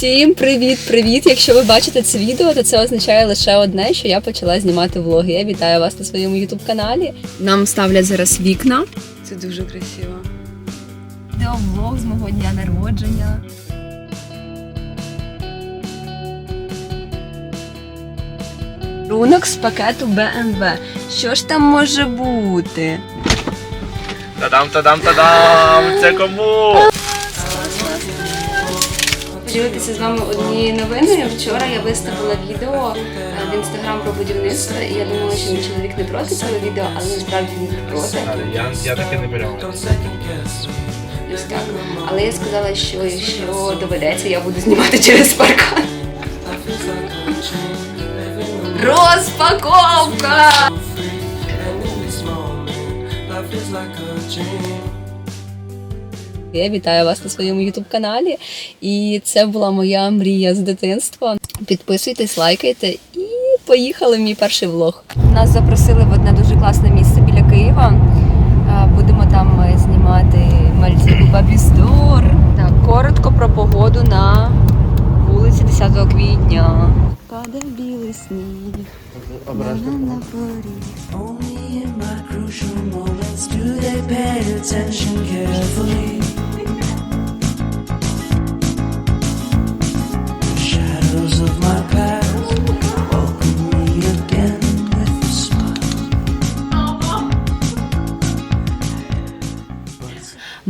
Всім привіт-привіт! Якщо ви бачите це відео, то це означає лише одне, що я почала знімати влоги. Я вітаю вас на своєму ютуб каналі. Нам ставлять зараз вікна. Це дуже красиво. Відеовлог з мого дня народження. Рунок з пакету BMW. Що ж там може бути? Тадам, тадам, тадам! Це кому? Поділитися з вами однією новиною. Вчора я виставила відео е, в інстаграм про будівництво, і я думала, що мій чоловік не проти цього відео, але насправді він проти. Я, я таки не беру. Ось так. Але я сказала, що якщо доведеться, я буду знімати через паркан. Розпаковка! Я вітаю вас на своєму ютуб каналі. І це була моя мрія з дитинства. Підписуйтесь, лайкайте і поїхали в мій перший влог. Нас запросили в одне дуже класне місце біля Києва. Е, Будемо там е, знімати Мальдіву Бабістор. Так, коротко про погоду на вулиці 10 квітня. Падав білий сніг. Only in my crucial moments do they pay attention carefully.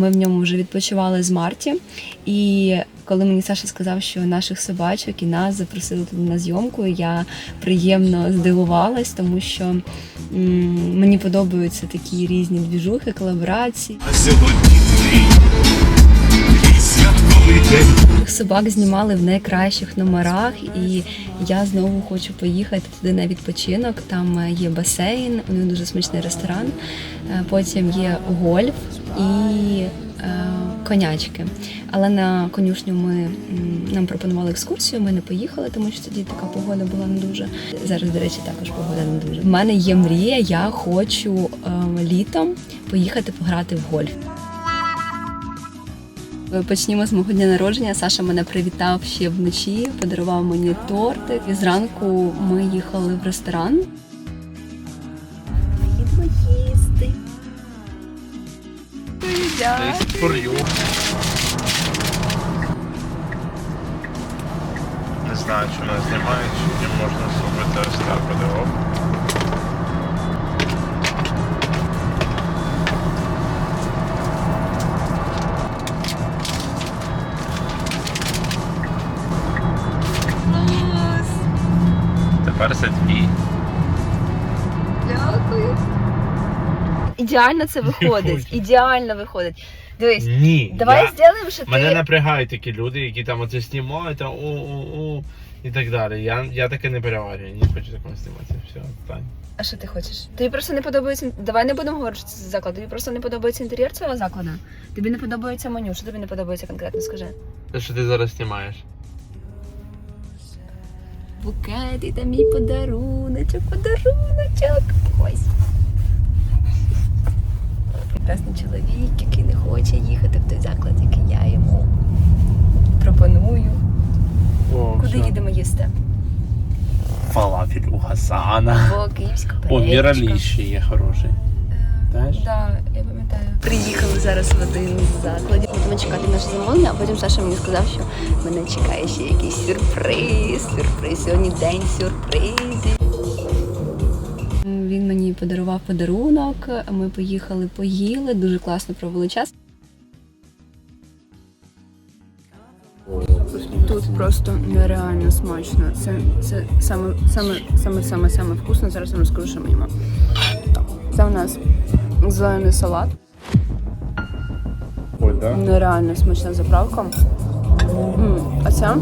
Ми в ньому вже відпочивали з Марті. І коли мені Саша сказав, що наших собачок і нас запросили туди на зйомку, я приємно здивувалась, тому що м, мені подобаються такі різні двіжухи, колаборації. Сьогодні твій твій день. Собак знімали в найкращих номерах, і я знову хочу поїхати туди на відпочинок. Там е, є басейн, у них дуже смачний ресторан. Е, Потім є гольф і е, конячки. Але на конюшню ми нам пропонували екскурсію. Ми не поїхали, тому що тоді така погода була не дуже. Зараз, до речі, також погода не дуже. В мене є мрія. Я хочу літом поїхати пограти в гольф. Почнімо з мого дня народження. Саша мене привітав ще вночі, подарував мені тортик. І зранку ми їхали в ресторан. Не знаю, чи мене знімають, чи не можна зробити ось так. Ідеально це виходить. Ідеально виходить. Дивись, Ні. давай я... зробимо, що Мене ти. напрягають такі люди, які там оце знімають, там у-у-у і так далі. Я, я таке не переварюю, не хочу такого знімати. Все, так. А що ти хочеш? Тобі просто не подобається. Давай не будемо говорити, що це заклад. Тобі просто не подобається інтер'єр цього закладу. Тобі не подобається меню. Що тобі не подобається конкретно? Скажи. Те, що ти зараз знімаєш. Букет, і там мій подаруночок, подаруночок. Ось. Прекрасний чоловік, який не хоче їхати в той заклад, який я йому пропоную. О, Куди їдемо їсти? Фалафель у Гасана. Бо київська О. Міралій ще є хороший. Так, я пам'ятаю. Приїхали зараз в один з закладів. Будемо чекати наше замовлення, а потім Саша мені сказав, що мене чекає ще якийсь сюрприз. Сюрприз. Сьогодні день сюрпризів. Він мені подарував подарунок. Ми поїхали, поїли, дуже класно провели час. Тут просто нереально смачно. Це, це саме, саме, саме, саме, саме вкусно. Зараз вам розкажу, що ми їмо. Це у нас зелений салат. Ой, да? Нереально смачна заправка. А це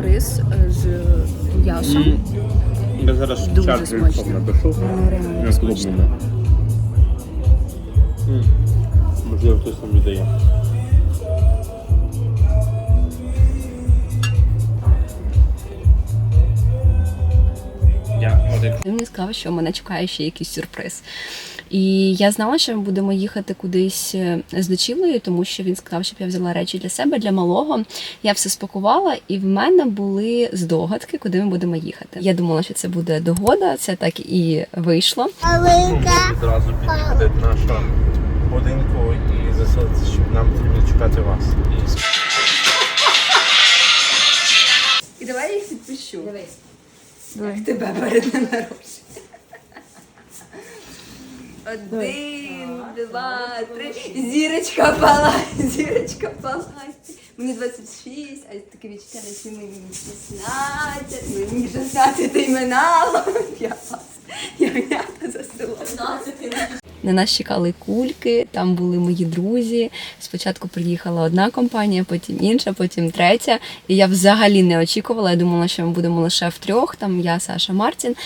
рис е, з м'ясом. Я зараз Дуже чат смачно. напишу. Нереально смачно. Можливо, хтось там віддає. Я один. Він мені сказав, що мене чекає ще якийсь сюрприз. І я знала, що ми будемо їхати кудись е, з ночівлею, тому що він сказав, щоб я взяла речі для себе, для малого. Я все спакувала, і в мене були здогадки, куди ми будемо їхати. Я думала, що це буде догода, це так і вийшло. Одразу до нашого будинку і заселитися, щоб нам потрібно чекати вас. І давай я їх підпишу. Дивись. Як тебе перед днем народження. Один, два, три. Зірочка палай, зірочка палай. Мені 26, а таке відчуття, наче мені 16, мені 16 іминало. Я я м'ята за столом. На нас чекали кульки, там були мої друзі. Спочатку приїхала одна компанія, потім інша, потім третя. І я взагалі не очікувала. Я думала, що ми будемо лише втрьох. Там я, Саша, Мартін.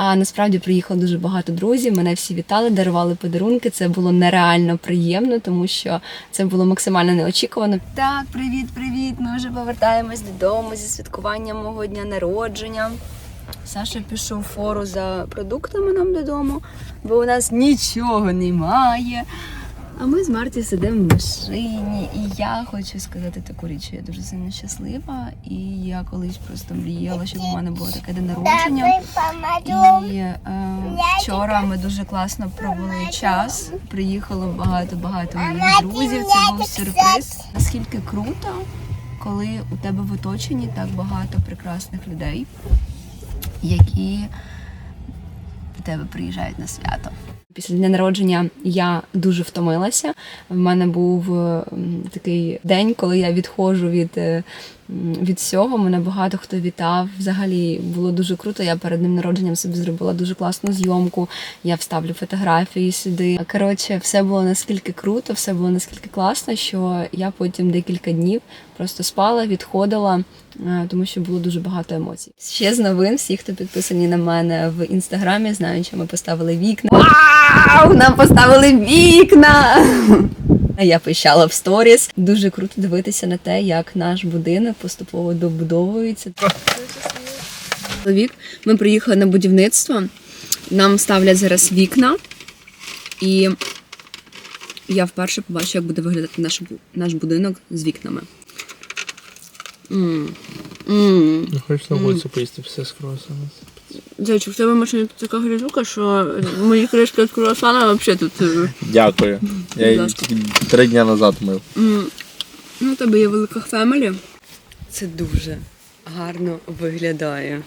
А насправді приїхало дуже багато друзів. Мене всі вітали, дарували подарунки. Це було нереально приємно, тому що це було максимально неочікувано. Так, привіт, привіт. Ми вже повертаємось додому зі святкуванням мого дня народження. Саша пішов фору за продуктами нам додому, бо у нас нічого немає. А ми з Марті сидимо в машині, і я хочу сказати таку річ, що я дуже сильно щаслива. І я колись просто мріяла, щоб у мене було таке день народження. І е, вчора ми дуже класно провели час. Приїхало багато-багато моїх друзів. Це був сюрприз. Наскільки круто, коли у тебе в оточенні так багато прекрасних людей, які до тебе приїжджають на свято. Після дня народження я дуже втомилася. В мене був е, такий день, коли я відходжу від, е, від всього. Мене багато хто вітав. Взагалі було дуже круто. Я перед днем народженням собі зробила дуже класну зйомку. Я вставлю фотографії сюди. Коротше, все було наскільки круто, все було наскільки класно, що я потім декілька днів просто спала, відходила, е, тому що було дуже багато емоцій. Ще з новин, всі, хто підписані на мене в інстаграмі, знають, що ми поставили вікна. Вау! Нам поставили вікна! Я пищала в сторіс. Дуже круто дивитися на те, як наш будинок поступово добудовується. Чоловік, ми приїхали на будівництво. Нам ставлять зараз вікна, і я вперше побачу, як буде виглядати наш, наш будинок з вікнами. М. М. не хочеш на вулицю поїсти все з круасами? В тебе в машині така грязюка, що мої кришки з круасана взагалі тут. е, Дякую. Я її ласка. тільки три дні назад мив. М, Ну, у тебе є велика фемелі. Це дуже гарно виглядає.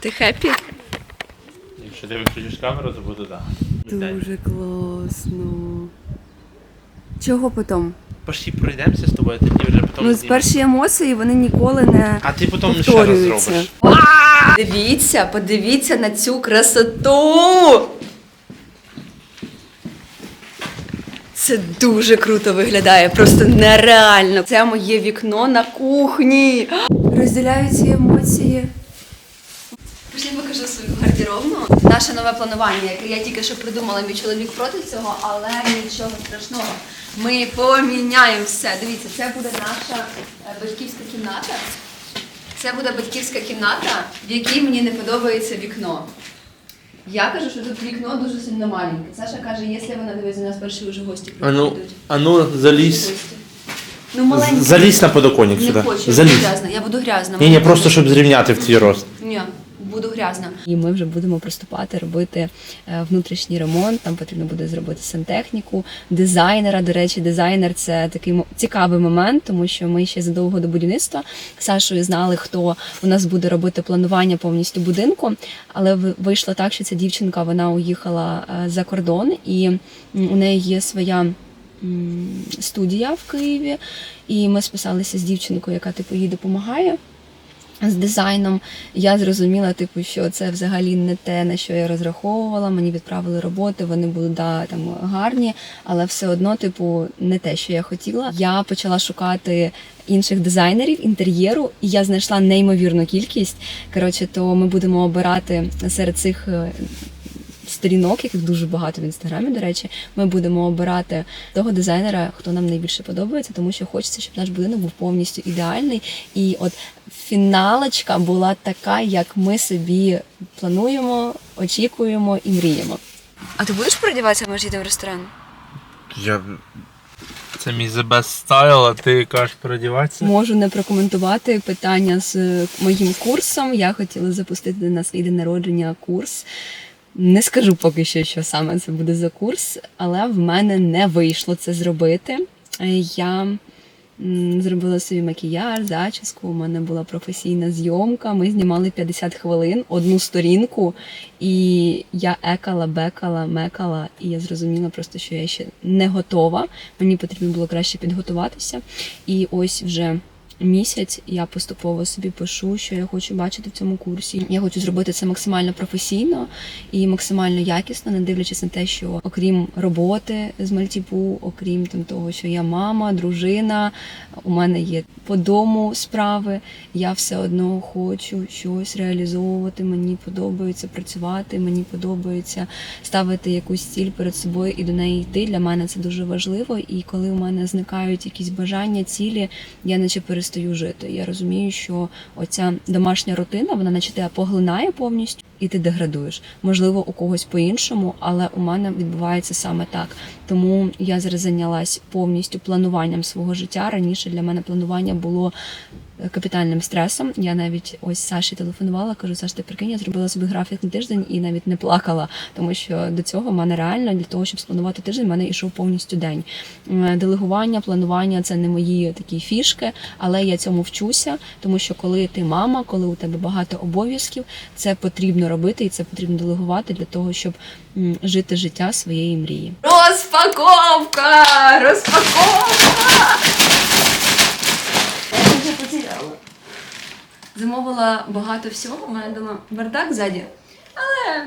Ти хеппі? Якщо ти виключиш камеру, то буде так. Дуже класно. Чого потім? Пошли пройдемося з тобою, тоді вже потім. Ну, з перші емоції вони ніколи не А ти потім ще раз повторюються. зробиш. Дивіться, подивіться на цю красоту. Це дуже круто виглядає, просто нереально. Це моє вікно на кухні. Розділяю ці емоції. Пішли покажу свою гардеробну. Наше нове планування, яке я тільки що придумала, мій чоловік проти цього, але нічого страшного. Ми поміняємо все. Дивіться, це буде наша е, батьківська кімната. Це буде батьківська кімната, в якій мені не подобається вікно. Я кажу, що тут вікно дуже сильно маленьке. Саша каже, якщо вона дивиться, у нас перші вже гості А ну, прийдуть. а ну залізь. Гості. Ну, маленьке. Залізь на подоконник Не сюди. хочу, я буду Залізь. грязна, я буду грязна. Ні, ні, просто щоб зрівняти в твій рост. Буду грязна. І ми вже будемо приступати робити е, внутрішній ремонт. Там потрібно буде зробити сантехніку, дизайнера. До речі, дизайнер це такий цікавий момент, тому що ми ще задовго до будівництва Сашою знали, хто у нас буде робити планування повністю будинку. Але вийшло так, що ця дівчинка вона уїхала е, за кордон, і у неї є своя. Студія в Києві, і ми списалися з дівчинкою, яка типу їй допомагає з дизайном. Я зрозуміла, типу, що це взагалі не те, на що я розраховувала. Мені відправили роботи, вони були да, там гарні, але все одно, типу, не те, що я хотіла. Я почала шукати інших дизайнерів інтер'єру, і я знайшла неймовірну кількість. Коротше, то ми будемо обирати серед цих. Сторінок, яких дуже багато в інстаграмі, до речі, ми будемо обирати того дизайнера, хто нам найбільше подобається, тому що хочеться, щоб наш будинок був повністю ідеальний. І от фіналочка була така, як ми собі плануємо, очікуємо і мріємо. А ти будеш переодіватися, може йти в ресторан? Я... Це мій the best style, а ти кажеш переодіватися? Можу не прокоментувати питання з моїм курсом. Я хотіла запустити на свій день народження курс. Не скажу поки що, що саме це буде за курс, але в мене не вийшло це зробити. Е, Я зробила собі макіяж, зачіску. У мене була професійна зйомка. Ми знімали 50 хвилин, одну сторінку, і я екала, бекала, мекала, і я зрозуміла просто, що я ще не готова. Мені потрібно було краще підготуватися. І ось вже місяць я поступово собі пишу, що я хочу бачити в цьому курсі. Я хочу зробити це максимально професійно і максимально якісно, не дивлячись на те, що окрім роботи з мальтіпу, окрім там того, що я мама, дружина, у мене є по дому справи. Я все одно хочу щось реалізовувати. Мені подобається працювати, мені подобається ставити якусь ціль перед собою і до неї йти. Для мене це дуже важливо. І коли у мене зникають якісь бажання, цілі, я наче перестаю жити. Я розумію, що оця домашня рутина, вона наче тебе поглинає повністю, і ти деградуєш. Можливо, у когось по-іншому, але у мене відбувається саме так. Тому я зараз зайнялась повністю плануванням свого життя. Раніше для мене планування було е, капітальним стресом. Я навіть ось Саші телефонувала, кажу, Саш, ти прикинь, я зробила собі графік на тиждень і навіть не плакала, тому що до цього в мене реально для того, щоб спланувати тиждень, в мене йшов повністю день. Делегування, планування це не мої такі фішки, але я цьому вчуся, тому що коли ти мама, коли у тебе багато обов'язків, це потрібно робити і це потрібно делегувати для того, щоб жити життя своєї мрії. Розпаковка! Розпаковка! Я вже потеряла. Замовила багато всього, у мене дома бардак ззаді, але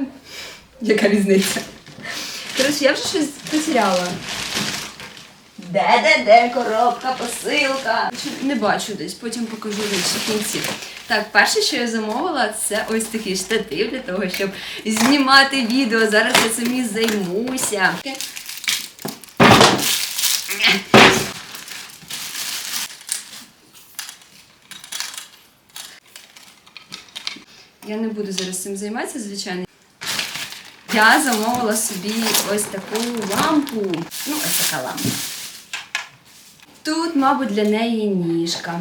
яка різниця? Коротше, я вже щось потеряла. Де, де, де коробка, посилка? Не бачу десь, потім покажу в кінці. Так, перше, що я замовила, це ось такий штатив для того, щоб знімати відео. Зараз я цим і займуся. Я не буду зараз цим займатися, звичайно. Я замовила собі ось таку лампу. Ну, ось така лампа. Тут, мабуть, для неї ніжка.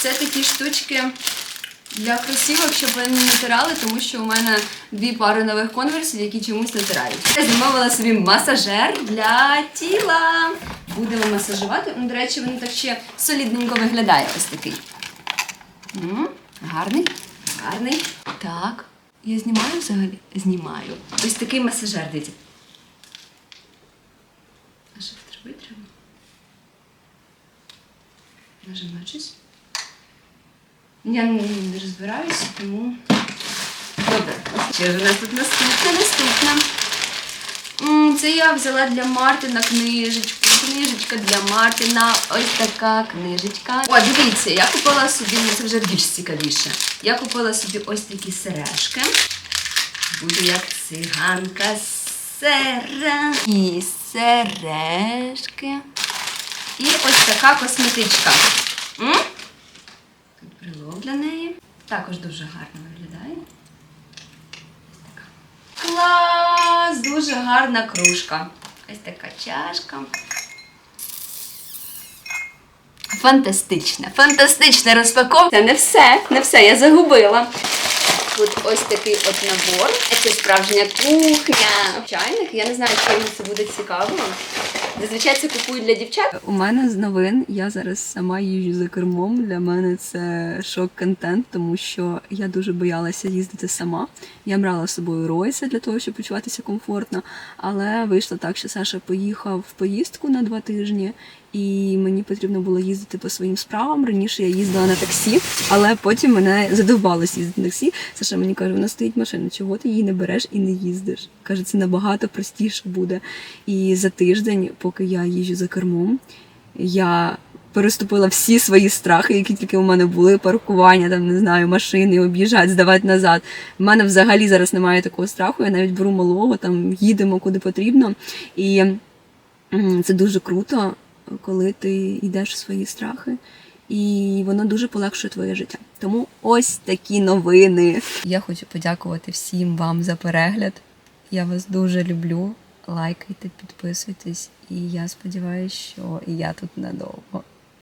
Це такі штучки для кросівок, щоб вони не натирали, тому що у мене дві пари нових конверсів, які чомусь натирають. Я замовила собі масажер для тіла. Будемо масажувати. Ну, До речі, він так ще солідненько виглядає ось такий. Гарний, гарний. Так. Я знімаю взагалі? Знімаю. Ось такий масажер, дивіться. А що треба? Нажимаючись. Я не розбираюся, тому. Добре. Що ж у нас тут наступне, наступне. Це я взяла для Мартина книжечку. Книжечка для Мартина. Ось така книжечка. О, дивіться, я купила собі, це вже більш цікавіше. Я купила собі ось такі сережки. Буду як циганка сера. І сережки. І ось така косметичка. М? Тут брелок для неї. Також дуже гарно виглядає. Ось така. Клас! Дуже гарна кружка. Ось така чашка. Фантастична, фантастична розпаковка. Це не все, не все, я загубила. Тут ось такий от набор. Це справжня кухня. Чайник, я не знаю, чи йому це буде цікаво. Зазвичай це купують для дівчат. У мене з новин я зараз сама їжджу за кермом. Для мене це шок-контент, тому що я дуже боялася їздити сама. Я брала з собою Ройса для того, щоб почуватися комфортно. Але вийшло так, що Саша поїхав в поїздку на два тижні, і мені потрібно було їздити по своїм справам. Раніше я їздила на таксі, але потім мене задовбалось їздити на таксі. Саша мені каже, вона стоїть машина, чого ти її не береш і не їздиш? Каже, це набагато простіше буде. І за тиждень, поки я їжджу за кермом, я переступила всі свої страхи, які тільки у мене були, паркування, там не знаю, машини, об'їжджати, здавати назад. У мене взагалі зараз немає такого страху. Я навіть беру малого, там їдемо куди потрібно. І це дуже круто, коли ти йдеш в свої страхи. І воно дуже полегшує твоє життя. Тому ось такі новини. Я хочу подякувати всім вам за перегляд. Я вас дуже люблю. Лайкайте, підписуйтесь, і я сподіваюся, що і я тут надовго.